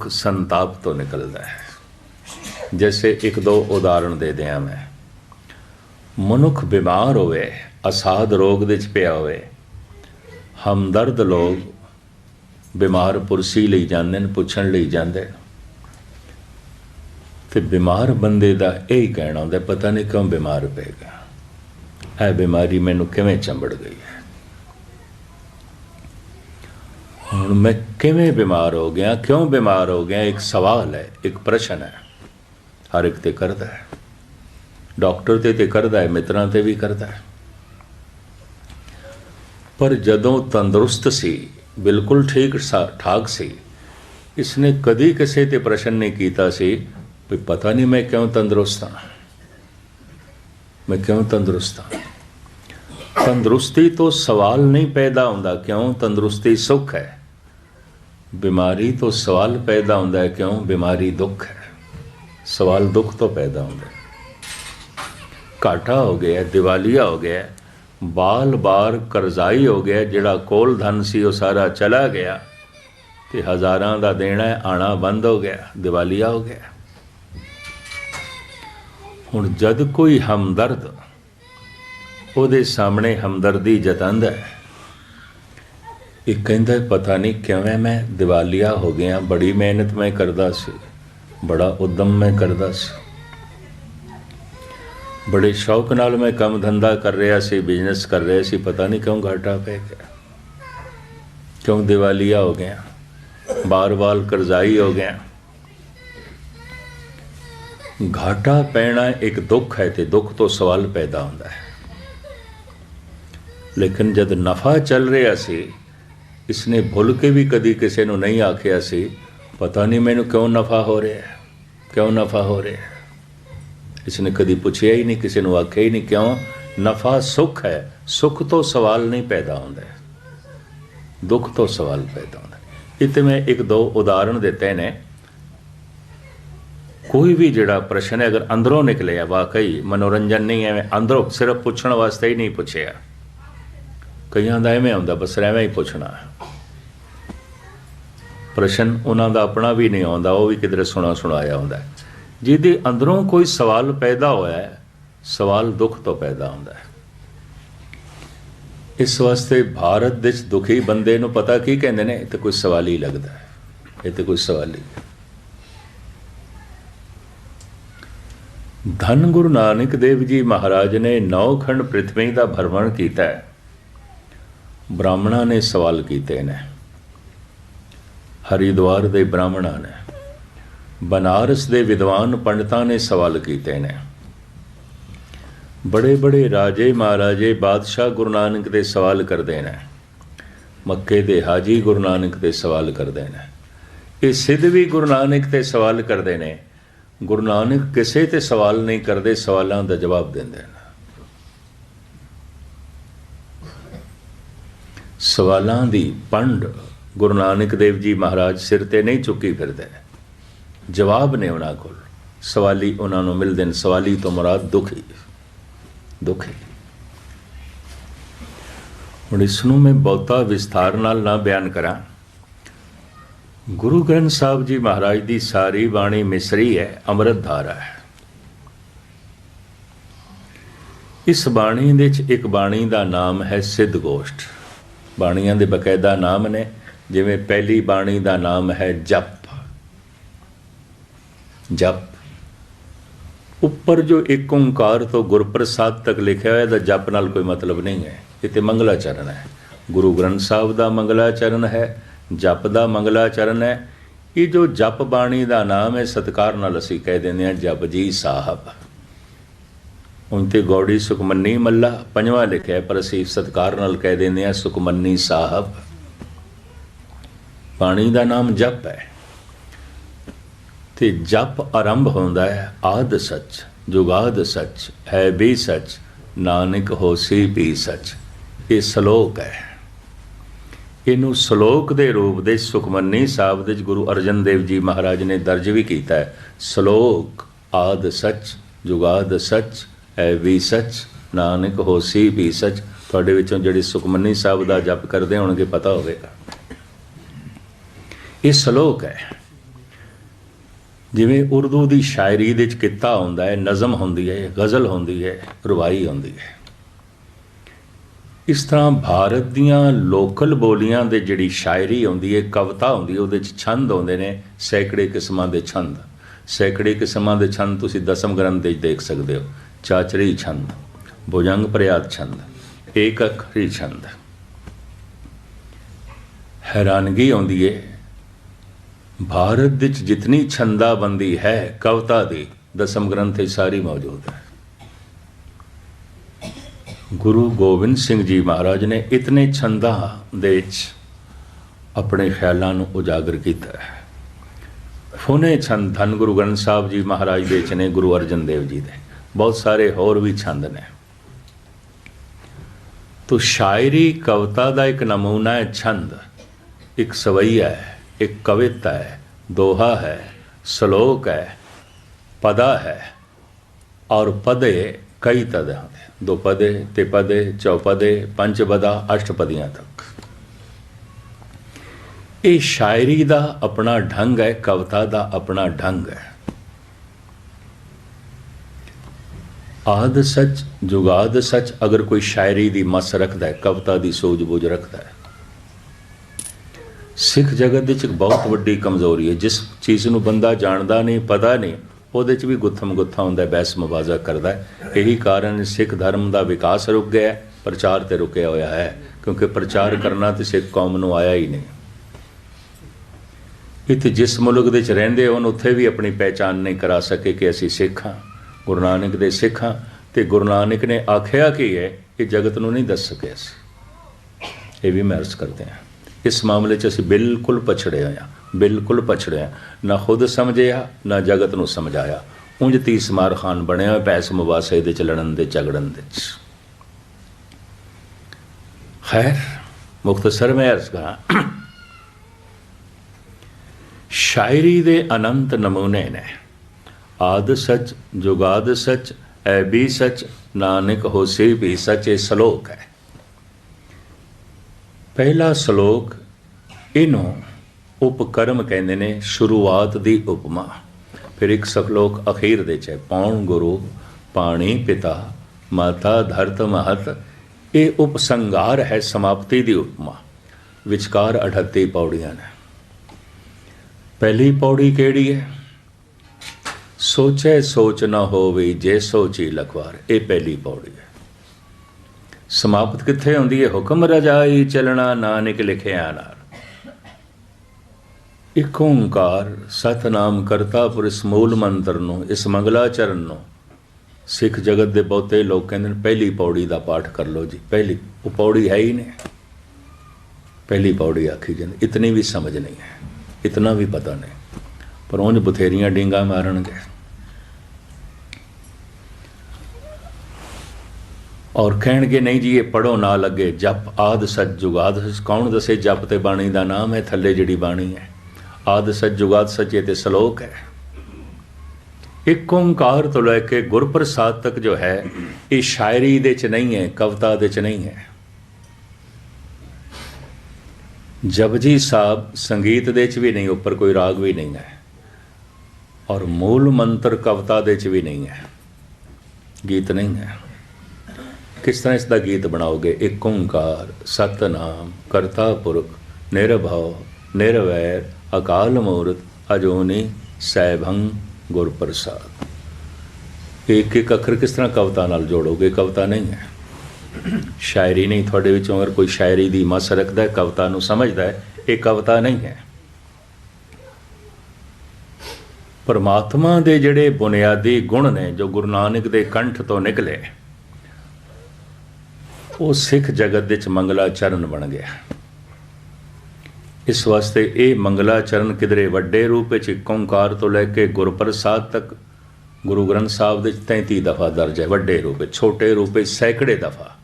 ਦੁੱਖ ਸੰਤਾਪ ਤੋਂ ਨਿਕਲਦਾ ਹੈ। ਜੈਸੇ ਇੱਕ ਦੋ ਉਦਾਹਰਣ ਦੇ ਦਿਆਂ ਮੈਂ। ਮਨੁੱਖ ਬਿਮਾਰ ਹੋਵੇ, ਅਸਾਧ ਰੋਗ ਦੇ ਚ ਪਿਆ ਹੋਵੇ, ਹਮਦਰਦ ਲੋਕ ਬਿਮਾਰ ਪੁਰਸੀ ਲਈ ਜਾਂਦੇ ਨੇ, ਪੁੱਛਣ ਲਈ ਜਾਂਦੇ ਨੇ। ਤੇ ਬਿਮਾਰ ਬੰਦੇ ਦਾ ਇਹ ਹੀ ਕਹਿਣਾ ਹੁੰਦਾ, ਪਤਾ ਨਹੀਂ ਕਿਉਂ ਬਿਮਾਰ ਪੈ ਗਿਆ। ਇਹ ਬਿਮਾਰੀ ਮੈਨੂੰ ਕਿਵੇਂ ਚੰਬੜ ਗਈ ਹੈ? ਹੁਣ ਮੈਂ ਕਿਵੇਂ ਬਿਮਾਰ ਹੋ ਗਿਆ, ਕਿਉਂ ਬਿਮਾਰ ਹੋ ਗਿਆ, ਇੱਕ ਸਵਾਲ ਹੈ, ਇੱਕ ਪ੍ਰਸ਼ਨ ਹੈ। ਹਰ ਇੱਕ ਤੇ ਕਰਦਾ ਹੈ। ਡਾਕਟਰ ਤੇ ਤੇ ਕਰਦਾ ਹੈ, ਮਿੱਤਰਾਂ ਤੇ ਵੀ ਕਰਦਾ ਹੈ। ਪਰ ਜਦੋਂ ਤੰਦਰੁਸਤ ਸੀ, ਬਿਲਕੁਲ ਠੀਕ ਸਾ- ਠਾਕ ਸੀ, ਇਸਨੇ ਕਦੀ ਕਿਸੇ ਤੇ ਪ੍ਰਸ਼ਨ ਨਹੀਂ ਕੀਤਾ ਸੀ ਵੀ ਪਤਾ ਨਹੀਂ ਮੈਂ ਕਿਉਂ ਤੰਦਰੁਸਤ ਹਾਂ। ਮੈਂ ਕਿਉਂ ਤੰਦਰੁਸਤ ਹਾਂ? ਤੰਦਰੁਸਤੀ ਤੋਂ ਸਵਾਲ ਨਹੀਂ ਪੈਦਾ ਹੁੰਦਾ ਕਿਉਂ ਤੰਦਰੁਸਤੀ ਸੁੱਖ ਹੈ। ਬਿਮਾਰੀ ਤੋਂ ਸਵਾਲ ਪੈਦਾ ਹੁੰਦਾ ਹੈ ਕਿਉਂ? ਬਿਮਾਰੀ ਦੁੱਖ ਹੈ। ਸਵਾਲ ਦੁੱਖ ਤੋਂ ਪੈਦਾ ਹੁੰਦਾ ਹੈ। ਘਾਟਾ ਹੋ ਗਿਆ ਦਿਵਾਲੀਆ ਹੋ ਗਿਆ ਬਾਲ-ਬਾਰ ਕਰਜ਼ਾਈ ਹੋ ਗਿਆ ਜਿਹੜਾ ਕੋਲ ਧਨ ਸੀ ਉਹ ਸਾਰਾ ਚਲਾ ਗਿਆ ਤੇ ਹਜ਼ਾਰਾਂ ਦਾ ਦੇਣਾ ਹੈ, ਆਣਾ ਬੰਦ ਹੋ ਗਿਆ ਦਿਵਾਲੀਆ ਹੋ ਗਿਆ ਹੁਣ ਜਦ ਕੋਈ ਹਮਦਰਦ ਉਹਦੇ ਸਾਹਮਣੇ ਹਮਦਰਦੀ ਜਤਾਂਦਾ ਹੈ ਇਹ ਕਹਿੰਦਾ, ਪਤਾ ਨਹੀਂ ਕਿਵੇਂ ਮੈਂ ਦਿਵਾਲੀਆ ਹੋ ਗਿਆ, ਬੜੀ ਮਿਹਨਤ ਮੈਂ ਕਰਦਾ ਸੀ, ਬੜਾ ਉਦਮ ਮੈਂ ਕਰਦਾ ਸੀ। ਬੜੇ ਸ਼ੌਕ ਨਾਲ ਮੈਂ ਕੰਮ ਧੰਦਾ ਕਰ ਰਿਹਾ ਸੀ ਬਿਜ਼ਨਸ ਕਰ ਰਿਹਾ ਸੀ, ਪਤਾ ਨਹੀਂ ਕਿਉਂ ਘਾਟਾ ਪੈ ਗਿਆ। ਕਿਉਂ ਦਿਵਾਲੀਆ ਹੋ ਗਿਆ? ਬਾਰ-ਬਾਰ ਕਰਜ਼ਾਈ ਹੋ ਗਿਆ। ਘਾਟਾ ਪੈਣਾ ਇੱਕ ਦੁੱਖ ਹੈ ਤੇ ਦੁੱਖ ਤੋਂ ਸਵਾਲ ਪੈਦਾ ਹੁੰਦਾ ਹੈ। ਲੇਕਿਨ ਜਦ ਨਫਾ ਚੱਲ ਰਿਹਾ ਸੀ ਇਸਨੇ ਭੁੱਲ ਕੇ ਵੀ ਕਦੀ ਕਿਸੇ ਨੂੰ ਨਹੀਂ ਆਖਿਆ ਸੀ, ਪਤਾ ਨਹੀਂ ਮੈਨੂੰ ਕਿਉਂ ਨਫਾ ਹੋ ਰਿਹਾ ਹੈ, ਕਿਉਂ ਨਫਾ ਹੋ ਰਿਹਾ ਹੈ। ਇਸਨੇ ਕਦੀ ਪੁੱਛਿਆ ਹੀ ਨਹੀਂ, ਕਿਸੇ ਨੂੰ ਆਖਿਆ ਹੀ ਨਹੀਂ ਕਿਉਂ ਨਫਾ ਸੁੱਖ ਹੈ, ਸੁੱਖ ਤੋਂ ਸਵਾਲ ਨਹੀਂ ਪੈਦਾ ਹੁੰਦਾ ਦੁੱਖ ਤੋਂ ਸਵਾਲ ਪੈਦਾ ਹੁੰਦਾ ਹੈ। ਇੱਥੇ ਮੈਂ ਇੱਕ ਦੋ ਉਦਾਹਰਣ ਦਿੱਤੇ ਨੇ। ਕੋਈ ਵੀ ਜਿਹੜਾ ਪ੍ਰਸ਼ਨ ਹੈ, ਅਗਰ ਅੰਦਰੋਂ ਨਿਕਲਿਆ ਵਾਕਈ ਮਨੋਰੰਜਨ ਨਹੀਂ ਐਵੇਂ, ਅੰਦਰੋਂ ਸਿਰਫ ਪੁੱਛਣ ਵਾਸਤੇ ਹੀ ਨਹੀਂ ਪੁੱਛਿਆ। ਕਈਆਂ ਦਾ ਐਵੇਂ ਹੁੰਦਾ, ਬਸ ਐਵੇਂ ਹੀ ਪੁੱਛਣਾ ਪ੍ਰਸ਼ਨ ਉਹਨਾਂ ਦਾ ਆਪਣਾ ਵੀ ਨਹੀਂ ਆਉਂਦਾ, ਉਹ ਵੀ ਕਿਧਰੇ ਸੁਣਾ ਸੁਣਾਇਆ ਹੁੰਦਾ ਜਿਹਦੇ ਅੰਦਰੋਂ ਕੋਈ ਸਵਾਲ ਪੈਦਾ ਹੋਇਆ ਹੈ, ਸਵਾਲ ਦੁੱਖ ਤੋਂ ਪੈਦਾ ਹੁੰਦਾ ਹੈ। ਇਸ ਵਾਸਤੇ ਭਾਰਤ ਦੇ ਦੁਖੀ ਬੰਦੇ ਨੂੰ ਪਤਾ ਕੀ ਕਹਿੰਦੇ ਨੇ, ਇਹ ਤਾਂ ਕੋਈ ਸਵਾਲ ਹੀ ਲੱਗਦਾ ਹੈ। ਇਹ ਤਾਂ ਕੋਈ ਸਵਾਲ ਹੀ। ਧੰਨ ਗੁਰੂ ਨਾਨਕ ਦੇਵ ਜੀ ਮਹਾਰਾਜ ਨੇ ਨੌ ਖੰਡ ਪ੍ਰਿਥਵੀ ਦਾ ਭਰਮਣ ਕੀਤਾ ਹੈ। ਬ੍ਰਾਹਮਣਾਂ ਨੇ ਸਵਾਲ ਕੀਤੇ ਨੇ। ਹਰਿਦੁਆਰ ਦੇ ਬ੍ਰਾਹਮਣਾਂ ਨੇ, ਬਨਾਰਸ ਦੇ ਵਿਦਵਾਨ ਪੰਡਤਾਂ ਨੇ ਸਵਾਲ ਕੀਤੇ ਨੇ। ਬੜੇ ਬੜੇ ਰਾਜੇ ਮਹਾਰਾਜੇ ਬਾਦਸ਼ਾਹ ਗੁਰੂ ਨਾਨਕ ਦੇ ਸਵਾਲ ਕਰਦੇ ਨੇ, ਮੱਕੇ ਦੇ ਹਾਜੀ ਗੁਰੂ ਨਾਨਕ ਦੇ ਸਵਾਲ ਕਰਦੇ ਨੇ। ਇਹ ਸਿੱਧ ਵੀ ਗੁਰੂ ਨਾਨਕ ਤੇ ਸਵਾਲ ਕਰਦੇ ਨੇ, ਗੁਰੂ ਨਾਨਕ ਕਿਸੇ ਤੇ ਸਵਾਲ ਨਹੀਂ ਕਰਦੇ, ਸਵਾਲਾਂ ਦਾ ਜਵਾਬ ਦਿੰਦੇ ਨੇ। ਸਵਾਲਾਂ ਦੀ ਪੰਡ ਗੁਰੂ ਨਾਨਕ ਦੇਵ ਜੀ ਮਹਾਰਾਜ ਸਿਰ ਤੇ ਨਹੀਂ ਚੁੱਕੀ ਫਿਰਦੇ। ਜਵਾਬ ਨੇ ਉਹਨਾਂ ਕੋਲ, ਸਵਾਲੀ ਉਹਨਾਂ ਨੂੰ ਮਿਲਦੇ ਨੇ, ਸਵਾਲੀ ਤੋਂ ਮੁਰਾਦ ਦੁਖੀ। ਦੁਖੀ। ਹੁਣ ਇਸ ਨੂੰ ਮੈਂ ਬਹੁਤਾ ਵਿਸਥਾਰ ਨਾਲ ਨਾ ਬਿਆਨ ਕਰਾਂ। ਗੁਰੂ ਗ੍ਰੰਥ ਸਾਹਿਬ ਜੀ ਮਹਾਰਾਜ ਦੀ ਸਾਰੀ ਬਾਣੀ ਮਿਸਰੀ ਹੈ, ਅੰਮ੍ਰਿਤ ਧਾਰਾ ਹੈ। ਇਸ ਬਾਣੀ ਦੇ ਵਿੱਚ ਇੱਕ ਬਾਣੀ ਦਾ ਨਾਮ ਹੈ ਸਿੱਧ ਗੋਸ਼ਟ। ਬਾਣੀਆਂ ਦੇ ਬਕਾਇਦਾ ਨਾਮ ਨੇ। ਜਿਵੇਂ ਪਹਿਲੀ ਬਾਣੀ ਦਾ ਨਾਮ ਹੈ ਜਪ। ਜਪ। ਉੱਪਰ ਜੋ ਇੱਕ ਓੰਕਾਰ ਤੋਂ ਗੁਰਪ੍ਰਸਾਦ ਤੱਕ ਲਿਖਿਆ ਹੋਇਆ ਦਾ ਜਪ ਨਾਲ ਕੋਈ ਮਤਲਬ ਨਹੀਂ ਹੈ। ਇਹ ਤੇ ਮੰਗਲਾਚਰਨ ਹੈ। ਗੁਰੂ ਗ੍ਰੰਥ ਸਾਹਿਬ ਦਾ ਮੰਗਲਾਚਰਨ ਹੈ, ਜਪ ਦਾ ਮੰਗਲਾਚਰਨ ਹੈ। ਇਹ ਜੋ ਜਪ ਬਾਣੀ ਦਾ ਨਾਮ ਹੈ, ਸਤਕਾਰ ਨਾਲ ਅਸੀਂ ਕਹਿ ਦਿੰਦੇ ਹਾਂ ਜਪ ਜੀ ਸਾਹਿਬ। ਹੁਣ ਤੇ ਗੌੜੀ ਸੁਖਮਨੀ ਮੱਲਾ ਪੰਜਵਾਂ ਲਿਖਿਆ ਪਰ ਅਸੀਂ ਸਤਕਾਰ ਨਾਲ ਕਹਿ ਦਿੰਦੇ ਹਾਂ ਸੁਖਮਨੀ ਸਾਹਿਬ। ਬਾਣੀ ਦਾ ਨਾਮ ਜਪ ਹੈ। ਤੇ ਜਪ ਆਰੰਭ ਹੁੰਦਾ ਹੈ, ਆਦ ਸੱਚ, ਜੁਗਾਦ ਸੱਚ, ਹੈ ਵੀ ਸੱਚ, ਨਾਨਕ ਹੋਸੀ ਵੀ ਸੱਚ। ਇਹ ਸ਼ਲੋਕ ਹੈ। ਇਹਨੂੰ ਸ਼ਲੋਕ ਦੇ ਰੂਪ ਦੇ ਸੁਖਮਨੀ ਸਾਹਿਬ ਦੇ ਗੁਰੂ ਅਰਜਨ ਦੇਵ ਜੀ ਮਹਾਰਾਜ ਨੇ ਦਰਜ ਵੀ ਕੀਤਾ ਹੈ। ਸ਼ਲੋਕ, ਆਦ ਸੱਚ, ਜੁਗਾਦ ਸੱਚ, ਹੈ ਵੀ ਸੱਚ, ਨਾਨਕ ਹੋਸੀ ਵੀ ਸੱਚ। ਤੁਹਾਡੇ ਵਿੱਚੋਂ ਜਿਹੜੇ ਸੁਖਮਨੀ ਸਾਹਿਬ ਦਾ ਜਪ ਕਰਦੇ ਹੋਣਗੇ, ਪਤਾ ਹੋਵੇਗਾ। ਇਹ ਸ਼ਲੋਕ ਹੈ। ਜਿਵੇਂ ਉਰਦੂ ਦੀ ਸ਼ਾਇਰੀ ਦੇ ਵਿੱਚ ਕਿੱਤਾ ਹੁੰਦਾ ਹੈ, ਨਜ਼ਮ ਹੁੰਦੀ ਹੈ, ਗਜ਼ਲ ਹੁੰਦੀ ਹੈ, ਰਵਾਈ ਹੁੰਦੀ ਹੈ। ਇਸ ਤਰ੍ਹਾਂ ਭਾਰਤ ਦੀਆਂ ਲੋਕਲ ਬੋਲੀਆਂ ਦੇ ਜਿਹੜੀ ਸ਼ਾਇਰੀ ਹੁੰਦੀ ਹੈ, ਕਵਿਤਾ ਹੁੰਦੀ ਹੈ, ਉਹਦੇ ਵਿੱਚ ਛੰਦ ਹੁੰਦੇ ਨੇ, ਸੈਂਕੜੇ ਕਿਸਮਾਂ ਦੇ ਛੰਦ। ਸੈਂਕੜੇ ਕਿਸਮਾਂ ਦੇ ਛੰਦ ਤੁਸੀਂ ਦਸਮ ਗ੍ਰੰਥ ਵਿੱਚ ਦੇਖ ਸਕਦੇ ਹੋ। ਚਾਚਰੀ ਛੰਦ, ਭੁਜੰਗ ਪ੍ਰਯਾਤ ਛੰਦ ਏਕ ਅੱਖਰੀ ਛੰਦ। ਹੈਰਾਨਗੀ ਆਉਂਦੀ ਹੈ ਭਾਰਤ ਵਿੱਚ ਜਿਤਨੀ ਛੰਦਾਬੰਦੀ ਹੈ, ਕਵਿਤਾ ਦੀ ਦਸਮ ਗ੍ਰੰਥ ਵਿੱਚ ਸਾਰੀ ਮੌਜੂਦ ਹੈ। ਗੁਰੂ ਗੋਬਿੰਦ ਸਿੰਘ ਜੀ ਮਹਾਰਾਜ ਨੇ ਇਤਨੇ ਛੰਦਾਂ ਦੇ ਵਿੱਚ ਆਪਣੇ ਖਿਆਲਾਂ ਨੂੰ ਉਜਾਗਰ ਕੀਤਾ ਹੈ। ਫੋਨੇ ਛੰਦ ਧੰਨ ਗੁਰੂ ਗ੍ਰੰਥ ਸਾਹਿਬ ਜੀ ਮਹਾਰਾਜ ਦੇ ਚ ਨੇ, ਗੁਰੂ ਅਰਜਨ ਦੇਵ ਜੀ ਦੇ। ਬਹੁਤ ਸਾਰੇ ਹੋਰ ਵੀ ਛੰਦ ਨੇ। ਤੋ ਸ਼ਾਇਰੀ ਕਵਿਤਾ ਦਾ ਇੱਕ ਨਮੂਨਾ ਹੈ, ਛੰਦ। ਇੱਕ ਸਵਈਆ ਹੈ। ਇੱਕ ਕਵਿਤਾ ਹੈ, ਦੋਹਾ ਹੈ, ਸ਼ਲੋਕ ਹੈ, ਪਦਾ ਹੈ। ਔਰ ਪਦੇ ਕਈ ਤਰ੍ਹਾਂ ਦੇ ਦੋ ਪਦੇ ਤੇ ਪਦੇ ਚੌਪਦੇ ਪੰਜ ਪਦਾ ਅਸ਼ਟਪਦੀਆਂ ਤੱਕ। ਇਹ ਸ਼ਾਇਰੀ ਦਾ ਆਪਣਾ ਢੰਗ ਹੈ, ਕਵਿਤਾ ਦਾ ਆਪਣਾ ਢੰਗ ਹੈ। ਆਦ ਸੱਚ, ਜੁਗਾਦ ਸੱਚ ਅਗਰ ਕੋਈ ਸ਼ਾਇਰੀ ਦੀ ਮਸ ਰੱਖਦਾ ਹੈ, ਕਵਿਤਾ ਦੀ ਸੂਝ-ਬੂਝ ਰੱਖਦਾ ਹੈ ਸਿੱਖ ਜਗਤ ਵਿੱਚ ਇੱਕ ਬਹੁਤ ਵੱਡੀ ਕਮਜ਼ੋਰੀ ਹੈ, ਜਿਸ ਚੀਜ਼ ਨੂੰ ਬੰਦਾ ਜਾਣਦਾ ਨਹੀਂ, ਪਤਾ ਨਹੀਂ, ਉਹਦੇ 'ਚ ਵੀ ਗੁੱਥਮ ਗੁੱਥਾ ਹੁੰਦਾ ਬਹਿਸ ਮੁਬਾਜ਼ਾ ਕਰਦਾ ਹੈ। ਇਹੀ ਕਾਰਨ ਸਿੱਖ ਧਰਮ ਦਾ ਵਿਕਾਸ ਰੁਕ ਗਿਆ ਪ੍ਰਚਾਰ ਤੇ ਰੁਕਿਆ ਹੋਇਆ ਹੈ, ਕਿਉਂਕਿ ਪ੍ਰਚਾਰ ਕਰਨਾ ਤੇ ਸਿੱਖ ਕੌਮ ਨੂੰ ਆਇਆ ਹੀ ਨਹੀਂ। ਇੱਥੇ ਜਿਸ ਮੁਲਕ ਦੇ ਵਿੱਚ ਰਹਿੰਦੇ ਹੋਣ, ਉੱਥੇ ਵੀ ਆਪਣੀ ਪਹਿਚਾਨ ਨਹੀਂ ਕਰਾ ਸਕੇ ਕਿ ਅਸੀਂ ਸਿੱਖ ਹਾਂ, ਗੁਰੂ ਨਾਨਕ ਦੇ ਸਿੱਖ ਹਾਂ, ਤੇ ਗੁਰੂ ਨਾਨਕ ਨੇ ਆਖਿਆ ਕੀ ਹੈ ਇਹ ਜਗਤ ਨੂੰ ਨਹੀਂ ਦੱਸ ਸਕਿਆ ਸੀ ਇਹ ਵੀ ਮੈਂ ਅਰਜ਼ ਕਰਦੇ ਹਾਂ। ਇਸ ਮਾਮਲੇ 'ਚ ਅਸੀਂ ਬਿਲਕੁਲ ਪਛੜੇ ਹੋਏ ਹਾਂ ਬਿਲਕੁਲ ਪਛੜੇ ਹਾਂ ਨਾ ਖੁਦ ਸਮਝਿਆ, ਨਾ ਜਗਤ ਨੂੰ ਸਮਝਾਇਆ। ਉਂਝ ਤੀਸ ਮਾਰ ਖਾਨ ਬਣਿਆ ਹੋਇਆ ਪੈਸ ਮੁਬਾਸੇ ਦੇ ਚ ਲੜਨ ਦੇ, ਝਗੜਨ ਦੇ ਚ। ਖੈਰ ਮੁਖਤਸਰ ਮੈਂ ਅਰਜ਼ ਕਰਾਂ, ਸ਼ਾਇਰੀ ਦੇ ਅਨੰਤ ਨਮੂਨੇ ਨੇ। ਆਦ ਸੱਚ, ਜੁਗਾਦ ਸੱਚ, ਐ ਵੀ ਸੱਚ, ਨਾਨਕ ਹੋਸੀ ਵੀ ਸੱਚ, ਇਹ ਸ਼ਲੋਕ ਹੈ। ਪਹਿਲਾ ਸ਼ਲੋਕ ਇਹਨੂੰ ਉਪਕਰਮ ਕਹਿੰਦੇ ਨੇ, ਸ਼ੁਰੂਆਤ ਦੀ ਉਪਮਾ। ਫਿਰ ਇੱਕ ਸ਼ਲੋਕ ਅਖੀਰ ਦੇ ਚ ਹੈ, ਪੌਣ ਗੁਰੂ ਪਾਣੀ ਪਿਤਾ, ਮਾਤਾ ਧਰਤ ਮਹਤ। ਇਹ ਉਪਸੰਗਾਰ ਹੈ ਸਮਾਪਤੀ ਦੀ ਉਪਮਾ। ਵਿਚਕਾਰ 38 ਪੌੜੀਆਂ ਨੇ। ਪਹਿਲੀ ਪੌੜੀ ਕਿਹੜੀ ਹੈ? ਸੋਚੇ ਸੋਚ ਨਾ ਹੋਵੇ ਜੇ ਸੋਚੀ ਲਖਵਾਰ। ਇਹ ਪਹਿਲੀ ਪੌੜੀ ਹੈ। ਸਮਾਪਤ ਕਿੱਥੇ ਹੁੰਦੀ ਹੈ ਹੁਕਮ ਰਜਾਈ ਚਲਣਾ ਨਾਨਕ ਲਿਖਿਆ ਨਾਲ। ਇੱਕ ਓੰਕਾਰ ਸਤਨਾਮ ਕਰਤਾ ਪੁਰਸ਼ ਮੂਲ ਮੰਤਰ ਨੂੰ, ਇਸ ਮੰਗਲਾਚਰਨ ਨੂੰ। ਸਿੱਖ ਜਗਤ ਦੇ ਬਹੁਤੇ ਲੋਕ ਕਹਿੰਦੇ ਨੇ, ਪਹਿਲੀ ਪੌੜੀ ਦਾ ਪਾਠ ਕਰ ਲਓ ਜੀ। ਪਹਿਲੀ, ਉਹ ਪੌੜੀ ਹੈ ਹੀ ਨਹੀਂ। ਪਹਿਲੀ ਪੌੜੀ ਆਖੀ ਜਾਂਦੀ, ਇਤਨੀ ਵੀ ਸਮਝ ਨਹੀਂ ਹੈ, ਇਤਨਾ ਵੀ ਪਤਾ ਨਹੀਂ। ਪਰ ਉਂਝ ਬਥੇਰੀਆਂ ਡਿੰਗਾ ਮਾਰਨਗੇ। ਔਰ ਕਹਿਣਗੇ, ਨਹੀਂ ਜੀ, ਇਹ ਪੜੋ ਨਾ ਲੱਗੇ, ਜਪ ਆਦ ਸੱਚ। ਜੁਗਾਦ ਕੌਣ ਦੱਸੇ ਜਪ ਤੇ ਬਾਣੀ ਦਾ ਨਾਮ? ਹੈ ਥੱਲੇ ਜਿਹੜੀ ਬਾਣੀ ਹੈ। ਆਦ ਸੱਚ ਜੁਗਾਦ ਸੱਚੇ, ਇਹ ਤੇ ਸ਼ਲੋਕ ਹੈ। ਇੱਕ ਓੰਕਾਰ ਤੋਂ ਲੈ ਕੇ ਗੁਰਪ੍ਰਸਾਦ ਤੱਕ ਜੋ ਹੈ, ਇਹ ਸ਼ਾਇਰੀ ਦੇ ਚ ਨਹੀਂ ਹੈ, ਕਵਿਤਾ ਦੇ ਚ ਨਹੀਂ ਹੈ। ਜਪਜੀ ਸਾਹਿਬ ਸੰਗੀਤ ਦੇ ਚ ਵੀ ਨਹੀਂ, ਉੱਪਰ ਕੋਈ ਰਾਗ ਵੀ ਨਹੀਂ ਹੈ। ਔਰ ਮੂਲ ਮੰਤਰ ਕਵਿਤਾ ਦੇ ਚ ਵੀ ਨਹੀਂ ਹੈ। ਗੀਤ ਨਹੀਂ ਹੈ। ਕਿਸ ਤਰ੍ਹਾਂ ਇਸ ਦਾ ਗੀਤ ਬਣਾਓਗੇ? ਇੱਕ ਓੰਕਾਰ, ਸਤਨਾਮ, ਕਰਤਾ ਪੁਰਖ, ਨਿਰਭਉ, ਨਿਰਵੈਰ, ਅਕਾਲ ਮੂਰਤ, ਅਜੋਨੀ, ਸੈਭੰ ਗੁਰ ਪ੍ਰਸਾਦ ਇੱਕ ਇੱਕ ਅੱਖਰ ਕਿਸ ਤਰ੍ਹਾਂ ਕਵਿਤਾ ਨਾਲ ਜੋੜੋਗੇ? ਕਵਿਤਾ ਨਹੀਂ ਹੈ। ਸ਼ਾਇਰੀ ਨਹੀਂ, ਤੁਹਾਡੇ ਵਿੱਚੋਂ ਅਗਰ ਕੋਈ ਸ਼ਾਇਰੀ ਦੀ ਮਸ ਰੱਖਦਾ ਹੈ, ਕਵਿਤਾ ਨੂੰ ਸਮਝਦਾ ਹੈ, ਇਹ ਕਵਿਤਾ ਨਹੀਂ ਹੈ। ਪਰਮਾਤਮਾ ਦੇ ਜਿਹੜੇ ਬੁਨਿਆਦੀ ਗੁਣ ਨੇ, ਜੋ ਗੁਰੂ ਨਾਨਕ ਦੇ ਕੰਠ ਤੋਂ ਨਿਕਲੇ ਉਹ ਸਿੱਖ ਜਗਤ ਵਿੱਚ ਮੰਗਲਾਚਰਨ ਬਣ ਗਿਆ। ਇਸ ਵਾਸਤੇ ਇਹ ਮੰਗਲਾਚਰਨ ਕਿਦਰੇ ਵੱਡੇ ਰੂਪ ਵਿੱਚ ਇੱਕ ਓੰਕਾਰ ਤੋਂ ਲੈ ਕੇ ਗੁਰਪ੍ਰਸਾਦ ਤੱਕ ਗੁਰੂ ਗ੍ਰੰਥ ਸਾਹਿਬ ਦੇ 33 ਦਫਾ ਦਰਜ ਹੈ, ਵੱਡੇ ਰੂਪ ਵਿੱਚ, ਛੋਟੇ ਰੂਪ ਵਿੱਚ ਸੈਂਕੜੇ ਦਫਾ।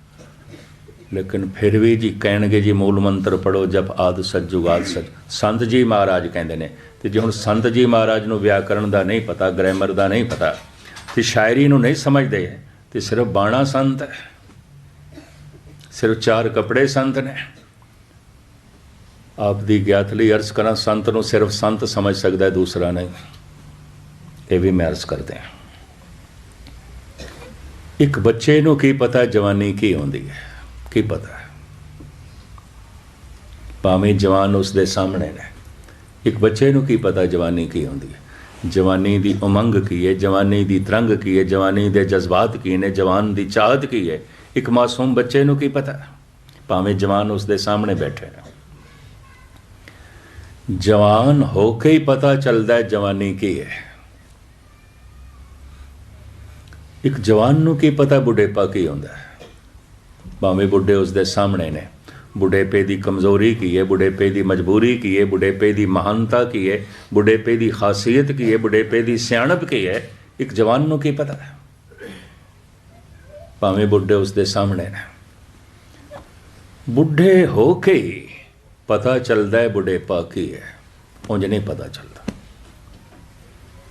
ਲੇਕਿਨ ਫਿਰ ਵੀ ਜੀ ਕਹਿਣਗੇ ਜੀ ਮੂਲ ਮੰਤਰ ਪੜੋ ਜਪ ਆਦ ਸੱਚ ਜੁਗਾਦ ਸੱਚ ਸੰਤ ਜੀ ਮਹਾਰਾਜ ਕਹਿੰਦੇ ਨੇ, ਤੇ ਜੇ ਹੁਣ ਸੰਤ ਜੀ ਮਹਾਰਾਜ ਨੂੰ ਵਿਆਕਰਣ ਦਾ ਨਹੀਂ ਪਤਾ, ਗ੍ਰਾਮਰ ਦਾ ਨਹੀਂ ਪਤਾ, ਤੇ ਸ਼ਾਇਰੀ ਨੂੰ ਨਹੀਂ ਸਮਝਦੇ, ਤੇ ਸਿਰਫ ਬਾਣਾ ਸੰਤ ਹੈ। ਸਿਰਫ ਚਾਰ ਕੱਪੜੇ ਸੰਤ ਨੇ। ਆਪ ਦੀ ਗਿਆਤ ਲਈ ਅਰਜ਼ ਕਰਾਂ, ਸੰਤ ਨੂੰ ਸਿਰਫ ਸੰਤ ਸਮਝ ਸਕਦਾ ਹੈ ਦੂਸਰਾ ਨਹੀਂ। ਇਹ ਵੀ ਮੈਂ ਅਰਜ਼ ਕਰਦੇ ਹਾਂ। ਇੱਕ ਬੱਚੇ ਨੂੰ ਕੀ ਪਤਾ, ਜਵਾਨੀ ਕੀ ਹੁੰਦੀ ਹੈ? ਕੀ ਪਤਾ? ਹੈ ਭਾਵੇਂ ਜਵਾਨ ਉਸ ਦੇ ਸਾਹਮਣੇ ਨੇ ਇੱਕ ਬੱਚੇ ਨੂੰ ਕੀ ਪਤਾ, ਜਵਾਨੀ ਕੀ ਹੁੰਦੀ ਹੈ? ਜਵਾਨੀ ਦੀ ਉਮੰਗ ਕੀ ਹੈ? ਜਵਾਨੀ ਦੀ ਤਰੰਗ ਕੀ ਹੈ? ਜਵਾਨੀ ਦੇ ਜਜ਼ਬਾਤ ਕੀ ਨੇ? ਜਵਾਨ ਦੀ ਚਾਹਤ ਕੀ ਹੈ? ਇੱਕ ਮਾਸੂਮ ਬੱਚੇ ਨੂੰ ਕੀ ਪਤਾ? ਭਾਵੇਂ ਜਵਾਨ ਉਸ ਦੇ ਸਾਹਮਣੇ ਬੈਠੇ ਨੇ ਜਵਾਨ ਹੋ ਕੇ ਹੀ ਪਤਾ ਚੱਲਦਾ ਹੈ ਜਵਾਨੀ ਕੀ ਹੈ। ਇੱਕ ਜਵਾਨ ਨੂੰ ਕੀ ਪਤਾ ਬੁਢੇਪਾ ਕੀ ਹੁੰਦਾ ਹੈ? ਭਾਵੇਂ ਬੁੱਢੇ ਉਸ ਦੇ ਸਾਹਮਣੇ ਨੇ। ਬੁਢੇਪੇ ਦੀ ਕਮਜ਼ੋਰੀ ਕੀ ਹੈ? ਬੁਢੇਪੇ ਦੀ ਮਜਬੂਰੀ ਕੀ ਹੈ? ਬੁਢੇਪੇ ਦੀ ਮਹਾਨਤਾ ਕੀ ਹੈ? ਬੁਢੇਪੇ ਦੀ ਖਾਸੀਅਤ ਕੀ ਹੈ? ਬੁਢੇਪੇ ਦੀ ਸਿਆਣਪ ਕੀ ਹੈ? ਇੱਕ ਜਵਾਨ ਨੂੰ ਕੀ ਪਤਾ ਹੈ? ਭਾਵੇਂ ਬੁੱਢੇ ਉਸ ਦੇ ਸਾਹਮਣੇ ਨੇ। ਬੁੱਢੇ ਹੋ ਕੇ ਹੀ ਪਤਾ ਚੱਲਦਾ ਹੈ ਬੁਢੇਪਾ ਕੀ ਹੈ। ਉਂਝ ਨਹੀਂ ਪਤਾ ਚੱਲਦਾ।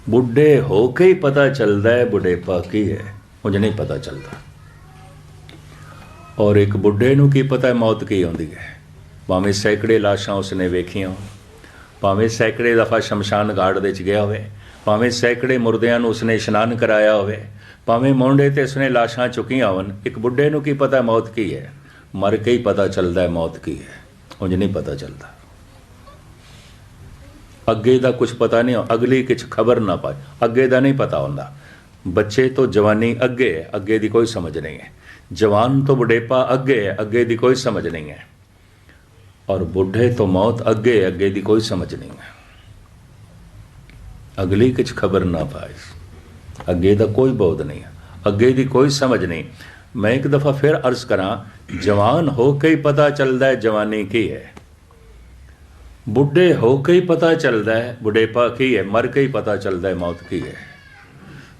ਬੁੱਢੇ ਹੋ ਕੇ ਹੀ ਪਤਾ ਚੱਲਦਾ ਹੈ ਬੁਢੇਪਾ ਕੀ ਹੈ। ਉਂਝ ਨਹੀਂ ਪਤਾ ਚੱਲਦਾ। ਔਰ ਇੱਕ ਬੁੱਢੇ ਨੂੰ ਕੀ ਪਤਾ ਹੈ ਮੌਤ ਕੀ ਆਉਂਦੀ ਹੈ? ਭਾਵੇਂ ਸੈਂਕੜੇ ਲਾਸ਼ਾਂ ਉਸਨੇ ਵੇਖੀਆਂ ਹੋਣ, ਭਾਵੇਂ ਸੈਂਕੜੇ ਦਫਾ ਸ਼ਮਸ਼ਾਨ ਘਾਟ ਦੇ ਚ ਗਿਆ ਹੋਵੇ ਭਾਵੇਂ ਸੈਂਕੜੇ ਮੁਰਦਿਆਂ ਨੂੰ ਉਸਨੇ ਇਸ਼ਨਾਨ ਕਰਾਇਆ ਹੋਵੇ ਭਾਵੇਂ ਮੋਢੇ ਤੇ ਉਸਨੇ ਲਾਸ਼ਾਂ ਚੁੱਕੀਆਂ ਹੋਣ ਇੱਕ ਬੁੱਢੇ ਨੂੰ ਕੀ ਪਤਾ ਮੌਤ ਕੀ ਹੈ? ਮਰ ਕੇ ਹੀ ਪਤਾ ਚੱਲਦਾ ਹੈ ਮੌਤ ਕੀ ਹੈ। ਉਂਝ ਨਹੀਂ ਪਤਾ ਚੱਲਦਾ। ਅੱਗੇ ਦਾ ਕੁਝ ਪਤਾ ਨਹੀਂ ਅਗਲੀ ਕੁਝ ਖਬਰ ਨਾ ਪਾਏ। ਅੱਗੇ ਦਾ ਨਹੀਂ ਪਤਾ ਹੁੰਦਾ। ਬੱਚੇ ਤੋਂ ਜਵਾਨੀ ਅੱਗੇ ਹੈ ਅੱਗੇ ਦੀ ਕੋਈ ਸਮਝ ਨਹੀਂ ਹੈ। ਜਵਾਨ ਤੋਂ ਬੁਢੇਪਾ ਅੱਗੇ ਹੈ, ਅੱਗੇ ਦੀ ਕੋਈ ਸਮਝ ਨਹੀਂ ਹੈ। ਔਰ ਬੁੱਢੇ ਤੋਂ ਮੌਤ ਅੱਗੇ ਹੈ, ਅੱਗੇ ਦੀ ਕੋਈ ਸਮਝ ਨਹੀਂ ਹੈ। ਅਗਲੀ ਕੁਝ ਖਬਰ ਨਾ ਪਾਏ। ਅੱਗੇ ਦਾ ਕੋਈ ਬੋਧ ਨਹੀਂ ਅੱਗੇ ਦੀ ਕੋਈ ਸਮਝ ਨਹੀਂ। ਮੈਂ ਇੱਕ ਦਫਾ ਫਿਰ ਅਰਜ਼ ਕਰਾਂ, ਜਵਾਨ ਹੋ ਕੇ ਹੀ ਪਤਾ ਚੱਲਦਾ ਹੈ ਜਵਾਨੀ ਕੀ ਹੈ। ਬੁੱਢੇ ਹੋ ਕੇ ਹੀ ਪਤਾ ਚੱਲਦਾ ਹੈ ਬੁਢੇਪਾ ਕੀ ਹੈ, ਮਰ ਕੇ ਹੀ ਪਤਾ ਚੱਲਦਾ ਹੈ ਮੌਤ ਕੀ ਹੈ।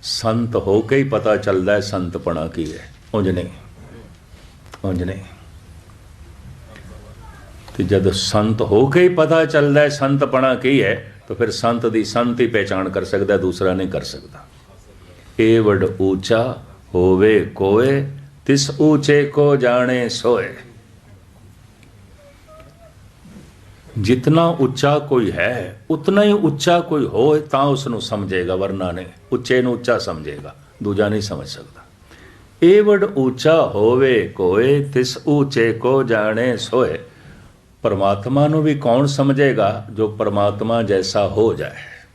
ਸੰਤ ਹੋ ਕੇ ਹੀ ਪਤਾ ਚੱਲਦਾ ਹੈ ਸੰਤਪਣਾ ਕੀ ਹੈ। ਉਂਝ ਨਹੀਂ ਤੇ ਜਦ ਸੰਤ ਹੋ ਕੇ ਹੀ ਪਤਾ ਚੱਲਦਾ ਹੈ ਸੰਤਪਣਾ ਕੀ ਹੈ, ਤਾਂ ਫਿਰ ਸੰਤ ਦੀ ਸੰਤ ਹੀ ਪਹਿਚਾਨ ਕਰ ਸਕਦਾ ਦੂਸਰਾ ਨਹੀਂ ਕਰ ਸਕਦਾ। ਇਹ ਵਡ ਉੱਚਾ ਹੋਵੇ ਕੋਏ, ਤਿਸ ਉੱਚੇ ਕੋ ਜਾਣੇ ਸੋਏ। ਜਿਤਨਾ ਉੱਚਾ ਕੋਈ ਹੈ, ਉਤਨਾ ਹੀ ਉੱਚਾ ਕੋਈ ਹੋਏ, ਤਾਂ ਉਸ ਨੂੰ ਸਮਝੇਗਾ ਵਰਨਾ ਨਹੀਂ। ਉੱਚੇ ਨੂੰ ਉੱਚਾ ਸਮਝੇਗਾ, ਦੂਜਾ ਨਹੀਂ ਸਮਝ ਸਕਦਾ। ਏ ਉੱਚਾ ਹੋਵੇ ਕੋਏ, ਤਿਸ ਉੱਚੇ ਕੋ ਜਾਣੇ ਸੋਏ। ਪਰਮਾਤਮਾ ਨੂੰ ਵੀ ਕੌਣ ਸਮਝੇਗਾ ਜੋ ਪਰਮਾਤਮਾ ਜੈਸਾ ਹੋ ਜਾਏ?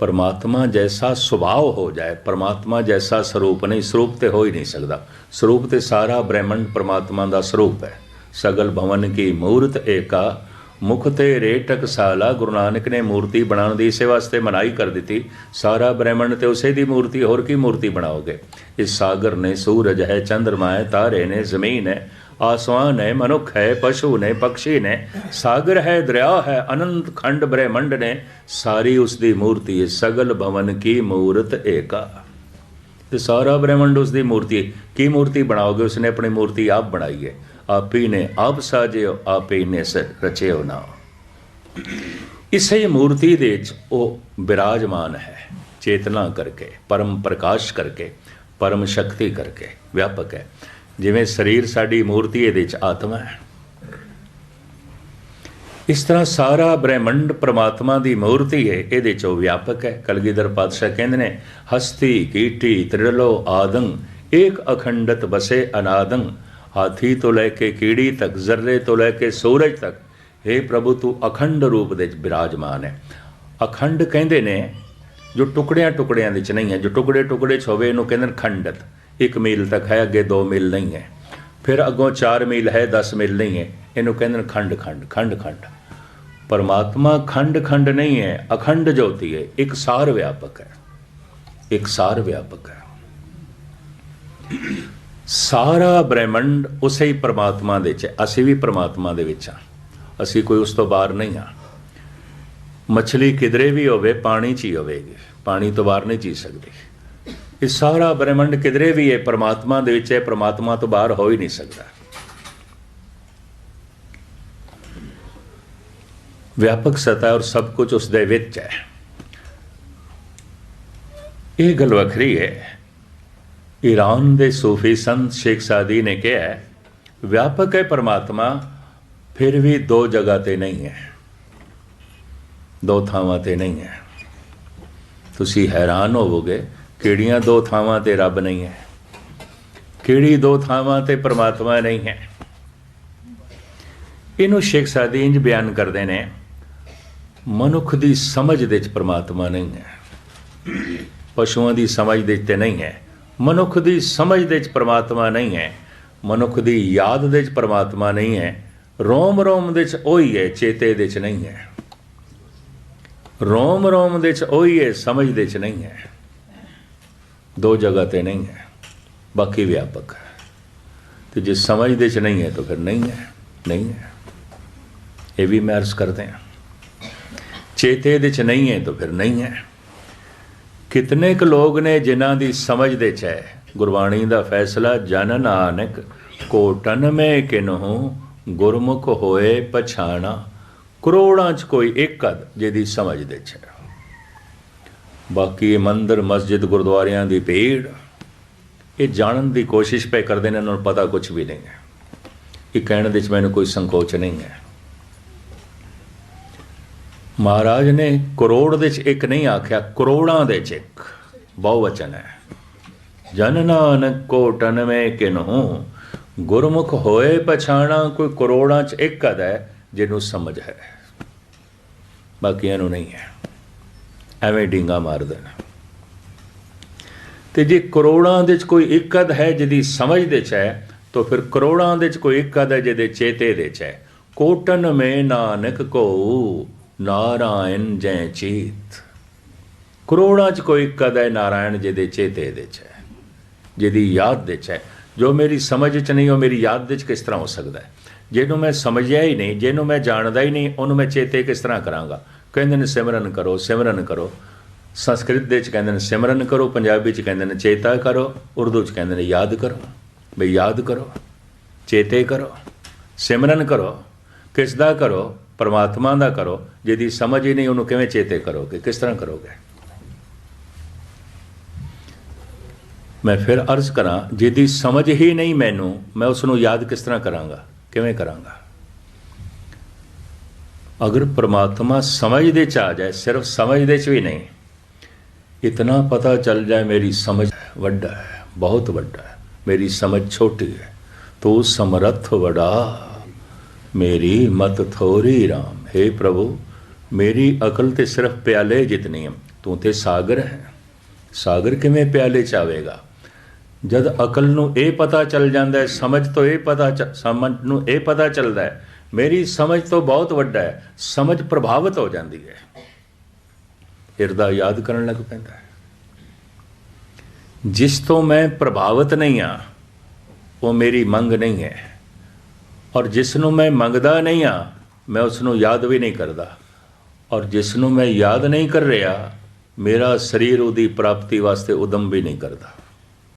ਪਰਮਾਤਮਾ ਜੈਸਾ ਸੁਭਾਅ ਹੋ ਜਾਏ। ਪਰਮਾਤਮਾ ਜੈਸਾ ਸਰੂਪ ਨਹੀਂ, ਸਰੂਪ ਤੇ ਹੋ ਹੀ ਨਹੀਂ ਸਕਦਾ। ਸਰੂਪ ਤੇ ਸਾਰਾ ਬ੍ਰਹਿਮੰਡ ਪਰਮਾਤਮਾ ਦਾ ਸਰੂਪ ਹੈ। ਸਗਲ ਭਵਨ ਕੀ ਮੂਰਤ ਏਕਾ ਮੁਖ ਤੇ ਰੇ ਟਕਸਾਲਾ ਗੁਰੂ ਨਾਨਕ ਨੇ ਮੂਰਤੀ ਬਣਾਉਣ ਦੀ ਇਸੇ ਵਾਸਤੇ ਮਨਾਈ ਕਰ ਦਿੱਤੀ। ਸਾਰਾ ਬ੍ਰਹਿਮੰਡ ਤੇ ਉਸੇ ਦੀ ਮੂਰਤੀ, ਹੋਰ ਕੀ ਮੂਰਤੀ ਬਣਾਓਗੇ? ਇਸ ਸਾਗਰ ਨੇ ਸੂਰਜ ਹੈ, ਚੰਦਰਮਾ ਹੈ, ਤਾਰੇ ਨੇ, ਜ਼ਮੀਨ ਹੈ ਆਸਮਾਨ ਹੈ, ਮਨੁੱਖ ਹੈ, ਪਸ਼ੂ ਨੇ, ਪੰਛੀ ਨੇ, ਸਾਗਰ ਹੈ, ਦਰਿਆ ਹੈ, ਅਨੰਤ ਖੰਡ ਬ੍ਰਹਿਮੰਡ ਨੇ, ਸਾਰੀ ਉਸ ਦੀ ਮੂਰਤੀ ਹੈ, ਸਗਲ ਭਵਨ ਕੀ ਮੂਰਤ ਏਕਾ। ਤੇ ਸਾਰਾ ਬ੍ਰਹਿਮੰਡ ਉਸ ਦੀ ਮੂਰਤੀ ਕੀ ਮੂਰਤੀ ਬਣਾਓਗੇ? ਉਸਨੇ ਆਪਣੀ ਮੂਰਤੀ ਆਪ ਬਣਾਈ ਹੈ। ਆਪ ਹੀ ਨੇ ਆਪ ਸਾਜਿਓ, ਆਪ ਇਸੇ ਮੂਰਤੀ ਦੇ ਵਿੱਚ ਉਹ ਬਿਰਾਜਮਾਨ ਹੈ, ਚੇਤਨਾ ਕਰਕੇ, ਪਰਮ ਪ੍ਰਕਾਸ਼ ਕਰਕੇ, ਪਰਮ ਸ਼ਕਤੀ ਕਰਕੇ ਵਿਆਪਕ ਹੈ। ਜਿਵੇਂ ਸਰੀਰ ਸਾਡੀ ਮੂਰਤੀ ਇਹਦੇ ਵਿੱਚ ਆਤਮਾ ਹੈ। ਇਸ ਤਰ੍ਹਾਂ ਸਾਰਾ ਬ੍ਰਹਿਮੰਡ ਪ੍ਰਮਾਤਮਾ ਦੀ ਮੂਰਤੀ ਹੈ, ਇਹਦੇ ਚ ਉਹ ਵਿਆਪਕ ਹੈ। ਕਲਗੀਧਰ ਪਾਤਸ਼ਾਹ ਕਹਿੰਦੇ ਨੇ, ਹਸਤੀ, ਕੀਟੀ ਤ੍ਰਿਲੋ ਆਦੰ, ਏਕ ਅਖੰਡਤ ਬਸੇ ਅਨਾਦੰ ਹਾਥੀ ਤੋਂ ਲੈ ਕੇ ਕੀੜੀ ਤੱਕ, ਜ਼ਰਰੇ ਤੋਂ ਲੈ ਕੇ ਸੂਰਜ ਤੱਕ हे ਪ੍ਰਭੂ, ਤੂੰ ਅਖੰਡ ਰੂਪ ਦੇ ਵਿੱਚ ਬਿਰਾਜਮਾਨ ਹੈ। ਅਖੰਡ ਕਹਿੰਦੇ ਨੇ, ਜੋ ਟੁਕੜਿਆਂ ਟੁਕੜਿਆਂ ਵਿੱਚ ਨਹੀਂ ਹੈ, ਜੋ ਟੁਕੜੇ ਟੁਕੜੇ ਚ ਹੋਵੇ ਇਹਨੂੰ ਕਹਿੰਦੇ ਨੇ ਖੰਡਤ। ਇੱਕ ਮੀਲ ਤੱਕ ਹੈ, ਅੱਗੇ 2 ਮੀਲ ਨਹੀਂ ਹੈ। ਫਿਰ ਅੱਗੋਂ 4 ਮੀਲ ਹੈ 10 ਮੀਲ ਨਹੀਂ ਹੈ। ਇਹਨੂੰ ਕਹਿੰਦੇ ਨੇ ਖੰਡ ਖੰਡ ਖੰਡ ਖੰਡ। ਪਰਮਾਤਮਾ ਖੰਡ ਖੰਡ ਨਹੀਂ ਹੈ, ਅਖੰਡ ਜੋਤੀ ਹੈ। ਇੱਕ ਸਾਰ ਵਿਆਪਕ ਹੈ। ਇੱਕ ਸਾਰ ਵਿਆਪਕ ਹੈ। ਸਾਰਾ ਬ੍ਰਹਿਮੰਡ ਉਸੇ ਹੀ ਪਰਮਾਤਮਾ ਦੇ ਵਿੱਚ ਅਸੀਂ ਵੀ ਪਰਮਾਤਮਾ ਦੇ ਵਿੱਚ ਹਾਂ। ਅਸੀਂ ਕੋਈ ਉਸ ਤੋਂ ਬਾਹਰ ਨਹੀਂ ਹਾਂ। ਮੱਛਲੀ ਕਿਧਰੇ ਵੀ ਹੋਵੇ, ਪਾਣੀ 'ਚ ਹੀ ਹੋਵੇਗੀ। ਪਾਣੀ ਤੋਂ ਬਾਹਰ ਨਹੀਂ ਜੀ ਸਕਦੀ। ਇਹ ਸਾਰਾ ਬ੍ਰਹਿਮੰਡ ਕਿਧਰੇ ਵੀ ਹੈ, ਪਰਮਾਤਮਾ ਦੇ ਵਿੱਚ ਹੈ, ਪਰਮਾਤਮਾ ਤੋਂ ਬਾਹਰ ਹੋ ਹੀ ਨਹੀਂ ਸਕਦਾ। ਵਿਆਪਕ ਸਤਾ ਔਰ ਸਭ ਕੁਝ ਉਸ ਦੇ ਵਿੱਚ ਹੈ। ਇਹ ਗੱਲ ਵੱਖਰੀ ਹੈ। ਈਰਾਨ ਦੇ ਸੂਫੀ ਸੰਤ ਸ਼ੇਖ ਸਾਦੀ ਨੇ ਕਿਹਾ ਵਿਆਪਕ ਹੈ ਪਰਮਾਤਮਾ, ਫਿਰ ਵੀ ਦੋ ਜਗ੍ਹਾ ਤੇ ਨਹੀਂ ਹੈ। ਦੋ ਥਾਵਾਂ ਤੇ ਨਹੀਂ ਹੈ। ਤੁਸੀਂ ਹੈਰਾਨ ਹੋਵੋਗੇ, ਕਿਹੜੀਆਂ ਦੋ ਥਾਵਾਂ ਤੇ ਰੱਬ ਨਹੀਂ ਹੈ? ਕਿਹੜੀ ਦੋ ਥਾਵਾਂ ਤੇ ਪਰਮਾਤਮਾ ਨਹੀਂ ਹੈ? ਇਹਨੂੰ ਸ਼ੇਖ ਸਾਦੀ ਇੰਜ ਬਿਆਨ ਕਰਦੇ ਨੇ, ਮਨੁੱਖ ਦੀ ਸਮਝ ਦੇ ਵਿੱਚ ਪਰਮਾਤਮਾ ਨਹੀਂ ਹੈ। ਪਸ਼ੂਆਂ ਦੀ ਸਮਝ ਦੇ ਵਿੱਚ ਤੇ ਨਹੀਂ ਹੈ। ਮਨੁੱਖ ਦੀ ਸਮਝ ਦੇ ਵਿੱਚ ਪ੍ਰਮਾਤਮਾ ਨਹੀਂ ਹੈ ਮਨੁੱਖ ਦੀ ਯਾਦ ਦੇ ਵਿੱਚ ਪ੍ਰਮਾਤਮਾ ਨਹੀਂ ਹੈ ਰੋਮ ਰੋਮ ਦੇ ਵਿੱਚ ਉਹੀ ਹੈ ਚੇਤੇ ਦੇ ਵਿੱਚ ਨਹੀਂ ਹੈ ਰੋਮ ਰੋਮ ਦੇ ਵਿੱਚ ਉਹੀ ਹੈ ਸਮਝ ਦੇ ਵਿੱਚ ਨਹੀਂ ਹੈ ਦੋ ਜਗ੍ਹਾ ਤੇ ਨਹੀਂ ਹੈ ਬਾਕੀ ਵਿਆਪਕ ਹੈ ਤੇ ਜੇ ਸਮਝ ਦੇ ਵਿੱਚ ਨਹੀਂ ਹੈ ਤਾਂ ਫਿਰ ਨਹੀਂ ਹੈ ਨਹੀਂ ਹੈ ਇਹ ਵੀ ਮੈਂ ਅਰਜ਼ ਕਰਦੇ ਹਾਂ ਚੇਤੇ ਦੇ ਚ ਨਹੀਂ ਹੈ ਤਾਂ ਫਿਰ ਨਹੀਂ ਹੈ ਕਿਤਨੇ ਕੁ ਲੋਕ ਨੇ ਜਿਨ੍ਹਾਂ ਦੀ ਸਮਝ ਦੇ ਚ ਹੈ? ਗੁਰਬਾਣੀ ਦਾ ਫੈਸਲਾ, ਜਨ ਨਾਨਕ ਕੋਟਨ ਮੈਂ ਕਿਨਹੂ, ਗੁਰਮੁਖ ਹੋਏ ਪਛਾਣਾ। ਕਰੋੜਾਂ ਚ ਕੋਈ ਇੱਕ ਅਦ ਜਿਹਦੀ ਸਮਝ ਦੇ ਚ ਹੈ। ਬਾਕੀ ਮੰਦਰ, ਮਸਜਿਦ, ਗੁਰਦੁਆਰਿਆਂ ਦੀ ਭੀੜ, ਇਹ ਜਾਣਨ ਦੀ ਕੋਸ਼ਿਸ਼ ਪਏ ਕਰਦੇ ਨੇ ਉਹਨਾਂ ਨੂੰ ਪਤਾ ਕੁਝ ਵੀ ਨਹੀਂ ਹੈ। ਇਹ ਕਹਿਣ ਦੇ ਵਿੱਚ ਮੈਨੂੰ ਕੋਈ ਸੰਕੋਚ ਨਹੀਂ ਹੈ। ਮਹਾਰਾਜ ਨੇ ਕਰੋੜ ਦੇ ਚ ਇੱਕ ਨਹੀਂ ਆਖਿਆ, ਕਰੋੜਾਂ ਦੇ ਚ ਇੱਕ। ਬਹੁਵਚਨ ਹੈ। ਜਨ ਨਾਨਕ ਕੋ ਟਨਵੇਂ ਕਿਨਹੂ, ਗੁਰਮੁਖ ਹੋਏ ਪਛਾਣਾ ਕੋਈ ਕਰੋੜਾਂ ਚ ਇੱਕ ਅਦ ਹੈ, ਜਿਹਨੂੰ ਸਮਝ ਹੈ। ਬਾਕੀਆਂ ਨੂੰ ਨਹੀਂ ਹੈ। ਐਵੇਂ ਡਿੰਗਾ ਮਾਰ ਦੇਣਾ। ਤੇ ਜੇ ਕਰੋੜਾਂ ਦੇ ਚ ਕੋਈ ਇੱਕ ਅਦ ਹੈ, ਜਿਹਦੀ ਸਮਝ ਦੇ ਚ ਹੈ, ਤਾਂ ਫਿਰ ਕਰੋੜਾਂ ਦੇ ਚ ਕੋਈ ਇੱਕ ਅਦ ਹੈ, ਜਿਹਦੇ ਚੇਤੇ ਦੇ ਚ ਹੈ। ਕੋਟਨ ਮੇ ਨਾਨਕ ਕੋ ਨਾਰਾਇਣ ਜੈ ਚੇਤ। ਕਰੋੜਾਂ ਚ ਕੋਈ ਇੱਕ ਨਾਰਾਇਣ ਜਿਹਦੇ ਚੇਤੇ ਦੇ ਚ ਹੈ, ਜਿਹਦੀ ਯਾਦ ਦੇ ਚ ਹੈ। ਜੋ ਮੇਰੀ ਸਮਝ ਚ ਨਹੀਂ, ਉਹ ਮੇਰੀ ਯਾਦ ਦੇ ਚ ਕਿਸ ਤਰ੍ਹਾਂ ਹੋ ਸਕਦਾ ਹੈ? ਜਿਹਨੂੰ ਮੈਂ ਸਮਝਿਆ ਹੀ ਨਹੀਂ, ਜਿਹਨੂੰ ਮੈਂ ਜਾਣਦਾ ਹੀ ਨਹੀਂ, ਉਹਨੂੰ ਮੈਂ ਚੇਤੇ ਕਿਸ ਤਰ੍ਹਾਂ ਕਰਾਂਗਾ? ਕਹਿੰਦੇ ਨੇ, ਸਿਮਰਨ ਕਰੋ ਸਿਮਰਨ ਕਰੋ। ਸੰਸਕ੍ਰਿਤ ਦੇ ਚ ਕਹਿੰਦੇ ਨੇ, ਸਿਮਰਨ ਕਰੋ, ਪੰਜਾਬੀ ਚ ਕਹਿੰਦੇ ਨੇ, ਚੇਤਾ ਕਰੋ। ਉਰਦੂ ਚ ਕਹਿੰਦੇ ਨੇ, ਯਾਦ ਕਰੋ। ਬਈ ਯਾਦ ਕਰੋ, ਚੇਤੇ ਕਰੋ, ਸਿਮਰਨ ਕਰੋ ਕਿਸ ਦਾ ਕਰੋ? ਪਰਮਾਤਮਾ ਦਾ ਕਰੋ, ਜਿਹਦੀ ਸਮਝ ਹੀ ਨਹੀਂ, ਉਹਨੂੰ ਕਿਵੇਂ ਚੇਤੇ ਕਰੋਗੇ? ਕਿਸ ਤਰ੍ਹਾਂ ਕਰੋਗੇ? ਮੈਂ ਫਿਰ ਅਰਜ਼ ਕਰਾਂ, ਜਿਹਦੀ ਸਮਝ ਹੀ ਨਹੀਂ ਮੈਨੂੰ, ਮੈਂ ਉਸ ਨੂੰ ਯਾਦ ਕਿਸ ਤਰ੍ਹਾਂ ਕਰਾਂਗਾ? ਕਿਵੇਂ ਕਰਾਂਗਾ? ਅਗਰ ਪ੍ਰਮਾਤਮਾ ਸਮਝ ਦੇ ਚ ਆ ਜਾਏ, ਸਿਰਫ ਸਮਝ ਦੇ ਚ ਵੀ ਨਹੀਂ, ਇਤਨਾ ਪਤਾ ਚੱਲ ਜਾਏ ਮੇਰੀ ਸਮਝ ਵੱਡਾ ਹੈ, ਬਹੁਤ ਵੱਡਾ ਹੈ, ਮੇਰੀ ਸਮਝ ਛੋਟੀ ਹੈ, ਤੂੰ ਸਮਰੱਥ ਵਡਾ ਮੇਰੀ ਮਤ ਥੋਰੀ RAM हे ਪ੍ਰਭੂ, ਮੇਰੀ ਅਕਲ ਤੇ ਸਿਰਫ ਪਿਆਲੇ ਜਿਤਨੀ ਹੈ। ਤੂੰ ਤੇ ਸਾਗਰ ਹੈ। ਸਾਗਰ ਕਿਵੇਂ ਪਿਆਲੇ ਚ ਆਵੇਗਾ? ਜਦ ਅਕਲ ਨੂੰ ਇਹ ਪਤਾ ਚੱਲ ਜਾਂਦਾ ਹੈ, ਸਮਝ ਤੋਂ ਇਹ ਪਤਾ ਚ- ਸਮਝ ਨੂੰ ਇਹ ਪਤਾ ਚੱਲਦਾ ਹੈ, ਮੇਰੀ ਸਮਝ ਤੋਂ ਬਹੁਤ ਵੱਡਾ ਹੈ, ਸਮਝ ਪ੍ਰਭਾਵਿਤ ਹੋ ਜਾਂਦੀ ਹੈ। ਹਿਰਦਾ ਯਾਦ ਕਰਨ ਲੱਗ ਪੈਂਦਾ ਹੈ। ਜਿਸ ਤੋਂ ਮੈਂ ਪ੍ਰਭਾਵਿਤ ਨਹੀਂ ਆ ਉਹ ਮੇਰੀ ਮੰਗ ਨਹੀਂ ਹੈ। ਔਰ ਜਿਸ ਨੂੰ ਮੈਂ ਮੰਗਦਾ ਨਹੀਂ ਆ ਮੈਂ ਉਸ ਨੂੰ ਯਾਦ ਵੀ ਨਹੀਂ ਕਰਦਾ। ਔਰ ਜਿਸ ਨੂੰ ਮੈਂ ਯਾਦ ਨਹੀਂ ਕਰ ਰਿਹਾ, ਮੇਰਾ ਸਰੀਰ ਉਹਦੀ ਪ੍ਰਾਪਤੀ ਵਾਸਤੇ ਉਦਮ ਵੀ ਨਹੀਂ ਕਰਦਾ।